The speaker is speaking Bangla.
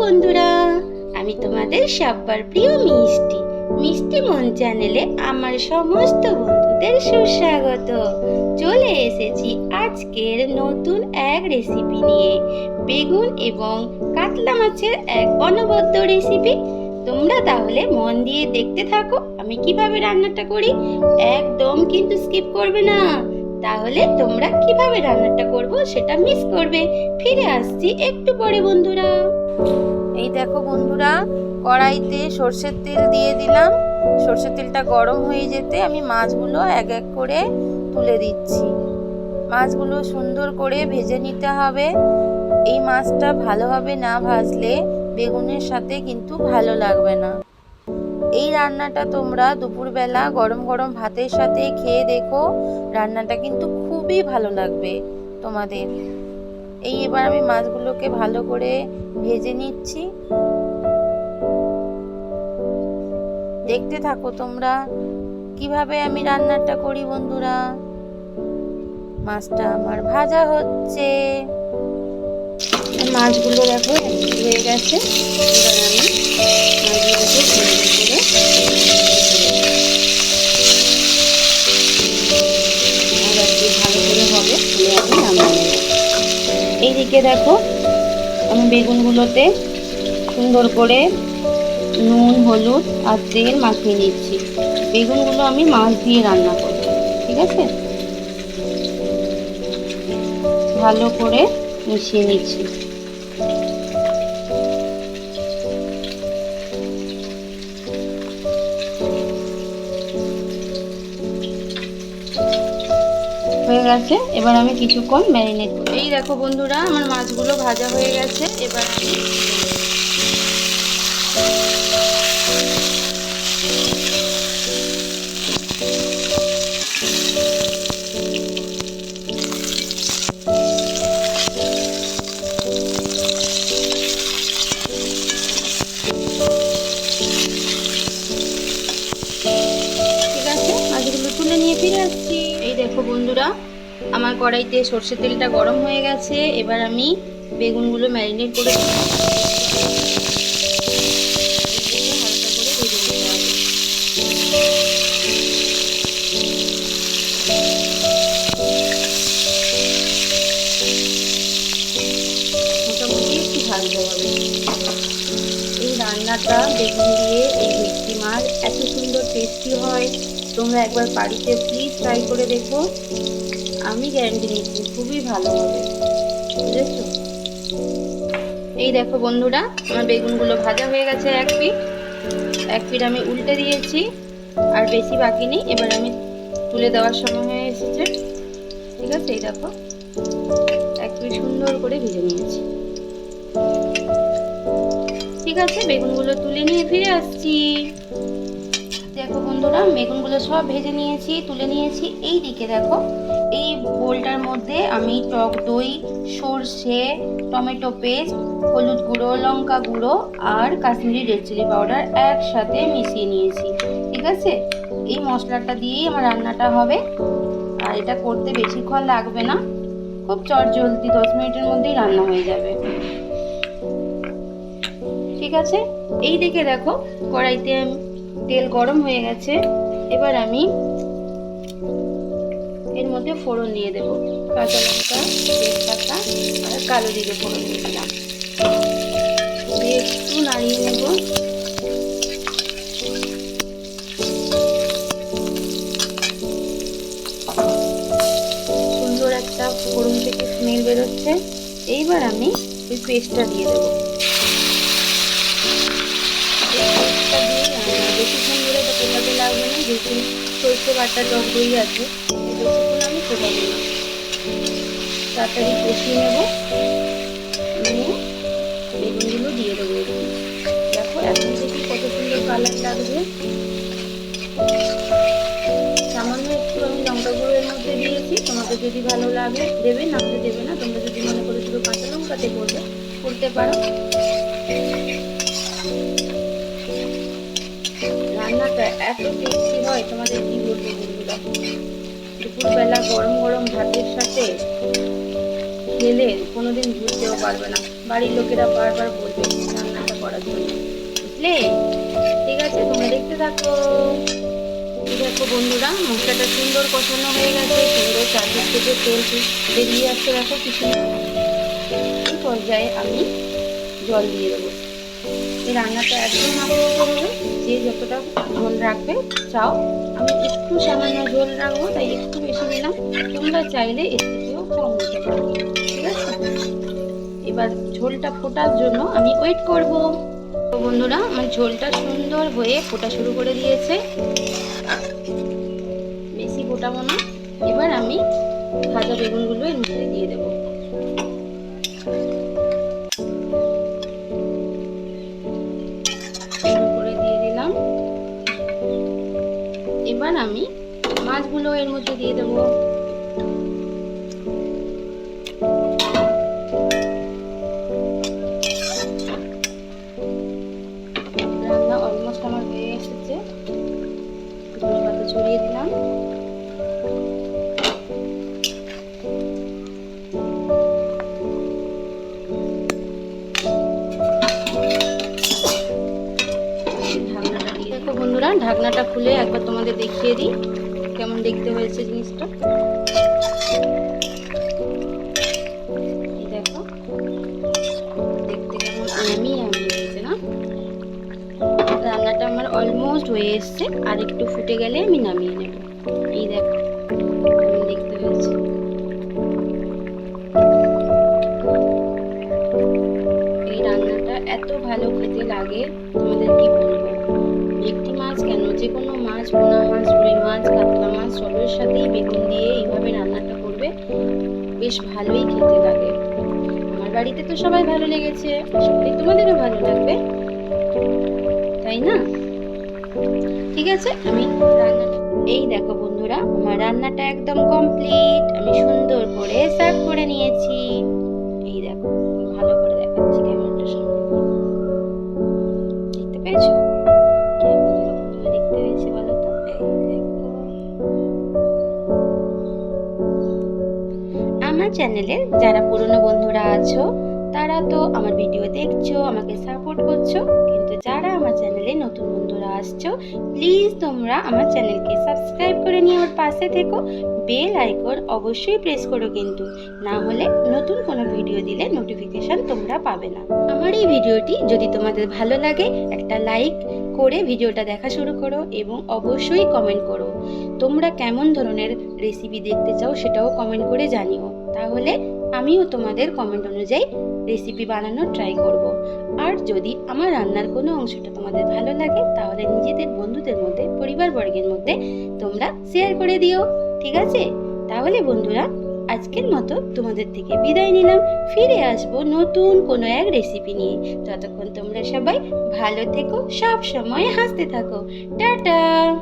বন্ধুরা, আমি তোমাদের সব্বার প্রিয় মিষ্টি। মিষ্টি মন চ্যানেলে আমার সমস্ত বন্ধুদের সুস্বাগত। চলে এসেছি আজকের নতুন এক রেসিপি নিয়ে। বেগুন এবং কাতলা মাছের এক অনবদ্য রেসিপি তোমরা তাহলে মন দিয়ে দেখতে থাকো, আমি কীভাবে রান্নাটা করি। একদম কিন্তু স্কিপ করবে না। তাহলে তোমরা কীভাবে রান্নাটা করব সেটা মিস করবে। ফিরে আসছি একটু পরে বন্ধুরা। এই দেখো বন্ধুরা, কড়াইতে সর্ষের তেল দিয়ে দিলাম। সর্ষের তেলটা গরম হয়ে যেতে আমি মাছগুলো এক এক করে তুলে দিচ্ছি। মাছগুলো সুন্দর করে ভেজে নিতে হবে। এই মাছটা ভালোভাবে না ভাজলে বেগুনের সাথে কিন্তু ভালো লাগবে না। এই রান্নাটা তোমরা দুপুরবেলা গরম গরম ভাতের সাথে খেয়ে দেখো। রান্নাটা কিন্তু খুবই ভালো লাগবে তোমাদের। এই এবার আমি মাছগুলোকে ভালো করে ভেজে নিচ্ছি। দেখতে থাকো তোমরা কীভাবে আমি রান্নাটা করি বন্ধুরা। মাছটা আমার ভাজা হচ্ছে। মাছগুলো দেখো, হয়ে গেছে। এবার আমি মাছগুলোকে এইদিকে দেখো আমি বেগুনগুলোতে সুন্দর করে নুন, হলুদ আর তেল মাখিয়ে নিচ্ছি। বেগুনগুলো আমি মাছ দিয়ে রান্না করব, ঠিক আছে? ভালো করে মিশিয়ে নিচ্ছি। হয়ে গেছে। এবার আমি কিছুক্ষণ ম্যারিনেট করি। এই দেখো বন্ধুরা, আমার মাছগুলো ভাজা হয়ে গেছে। এবার ঠিক আছে, মাছগুলো তুলে নিয়ে ফিরে আসছি। এই দেখো বন্ধুরা আমার কড়াইতে সর্ষের তেলটা গরম হয়ে গেছে, এবার আমি বেগুনগুলো ম্যারিনেট করে এই রান্নাটা বেগুন দিয়ে এই ভেটকি মাছ এত সুন্দর টেস্টি হয়। তোমরা একবার বাড়িতে প্লিজ ট্রাই করে দেখো। আমি গ্যারান্টি নিচ্ছি, খুবই ভালো হবে। বুঝেছ? এই দেখো বন্ধুরা, আমার বেগুনগুলো ভাজা হয়ে গেছে এক পিট এক পিট আমি উল্টে দিয়েছি, আর বেশি বাকি নেই। এবার আমি তুলে দেওয়ার সময় হয়ে এসেছে। ঠিক আছে, এই দেখো। এক পিট সুন্দর করে ভেজে নিয়েছি। ঠিক আছে, বেগুনগুলো তুলে নিয়ে ফিরে আসছি। দেখো বন্ধুরা, বেগুনগুলো সব ভেজে নিয়েছি, তুলে নিয়েছি। এই দিকে দেখো, এই বোলটার মধ্যে আমি টক দই, সর্ষে, টমেটো পেস্ট, হলুদ গুঁড়ো, লঙ্কা গুঁড়ো আর কাশ্মীরি রেড চিলি পাউডার একসাথে মিশিয়ে নিয়েছি, ঠিক আছে? এই মশলাটা দিয়েই আমার রান্নাটা হবে। আর এটা করতে বেশিক্ষণ লাগবে না। খুব চট জলদি দশ মিনিটের মধ্যেই রান্না হয়ে যাবে। ঠিক আছে? এই দিকে দেখো, কড়াইতে তেল গরম হয়ে গেছে, এবার আমি এর মধ্যে ফোড়ন দিয়ে দেবো। কাঁচা লঙ্কা, তেজপাতা আর কালো জিরে ফোড়ন দিয়ে দিলাম। দিয়ে একটু নাড়িয়ে নেব। সুন্দর একটা ফোড়ন থেকে স্মেল বেরোচ্ছে। এইবার আমি ওই পেস্টটা দিয়ে দেবো। বেশিক্ষণ ধরে এটা ফোটাতে লাগবে না যেহেতু সরষে বাটা টক দই আছে বেশিক্ষণ আমি ফোটাবো না তাড়াতাড়ি কষিয়ে নেব নিয়ে বেগুনগুলো দিয়ে দেবো। দেখো এখন থেকে কত সুন্দর কালার লাগবে সামান্য একটু আমি লঙ্কা গুঁড়োর মধ্যে দিয়েছি তোমাদের যদি ভালো লাগে দেবে না হলে দেবে না তোমরা যদি মনে করো শুধু কাঁচা লঙ্কাতে করবে করতে পারো রান্নাটা এত টেস্টি হয় তোমাদের কি বলব বন্ধুরা? দুপুরবেলা গরম গরম ভাতের সাথে খেলে কোনোদিন ভুলতেও পারবে না। বাড়ির লোকেরা বারবার বলবে রান্না না বুঝলে? ঠিক আছে, তোমরা দেখতে থাকো। দেখো বন্ধুরা মশলাটা সুন্দর কষানো হয়ে গেছে, সুন্দর চারদিক থেকে তেল বেরিয়ে আসছে। দেখো কিছু এই পর্যায়ে আমি জল দিয়ে দেবো। এই রান্নাটা একদম মাখো করবে। যে যতটা ঝোল রাখবে, চাও। আমি একটু সামান্য ঝোল রাখব, তাই একটু বেশি দিলাম তোমরা চাইলে এর থেকেও কম ঠিক আছে? এবার ঝোলটা ফোটার জন্য আমি ওয়েট করব। তো বন্ধুরা, আমার ঝোলটা সুন্দর হয়ে ফোটা শুরু করে দিয়েছে। বেশি ফোটাবো না। এবার আমি ভাজা বেগুনগুলো এর মধ্যে দিয়ে দেবো। এবার আমি মাছগুলো এর মধ্যে দিয়ে দেবো। রান্না অলমোস্ট আমার হয়ে এসেছে। ঢাকনাটা খুলে একবার তোমাদের দেখিয়ে দিই কেমন দেখতে হয়েছে জিনিসটা। দেখো, দেখতে কেমন আমি আমি হয়েছে না? রান্নাটা আমার অলমোস্ট হয়ে এসছে, আর একটু ফুটে গেলে আমি নামিয়ে নেব। এই দেখো দেখতে হয়েছে। এই রান্নাটা এত ভালো খেতে লাগে, তোমাদের কি বলব? একটি কেন? যে কোনো মাছ, পোনা মাছ, রুই মাছ, কাতলা মাছ, সবের সাথেই বেগুন দিয়ে এইভাবে রান্নাটা করবে। বেশ ভালোই খেতে লাগে। আমার বাড়িতে তো সবাই ভালো লেগেছে। করি তোমাদেরও ভালো লাগবে। তাই না? ঠিক আছে, আমি রান্নাটা এই দেখো বন্ধুরা, আমার রান্নাটা একদম কমপ্লিট আমি সুন্দর করে সার্ভ করে নিয়েছি। আমার চ্যানেলে, যারা পুরনো বন্ধুরা আছো, তারা তো আমার ভিডিও দেখছ, আমাকে সাপোর্ট করছ, কিন্তু যারা আমার চ্যানেলে নতুন বন্ধুরা আসছো, প্লিজ তোমরা আমার চ্যানেলকে সাবস্ক্রাইব করে নিয়ে আমার পাশে থেকো। বেল আইকন অবশ্যই প্রেস করো কিন্তু, না হলে নতুন কোনো ভিডিও দিলে নোটিফিকেশন তোমরা পাবে না। আমার এই ভিডিওটি যদি তোমাদের ভালো লাগে, একটা লাইক করে ভিডিওটা দেখা শুরু করো এবং অবশ্যই কমেন্ট করো। তোমরা কেমন ধরনের রেসিপি দেখতে চাও সেটাও কমেন্ট করে জানিও। তাহলে আমিও তোমাদের কমেন্ট অনুযায়ী রেসিপি বানানোর ট্রাই করব। আর যদি আমার রান্নার কোনো অংশটা তোমাদের ভালো লাগে, তাহলে নিজেদের বন্ধুদের মধ্যে, পরিবারবর্গের মধ্যে তোমরা শেয়ার করে দিও, ঠিক আছে? তাহলে বন্ধুরা, আজকের মতো তোমাদের থেকে বিদায় নিলাম। ফিরে আসব নতুন কোনো এক রেসিপি নিয়ে। ততক্ষণ তোমরা সবাই ভালো থেকো, সব সময় হাসতে থাকো। টাটা!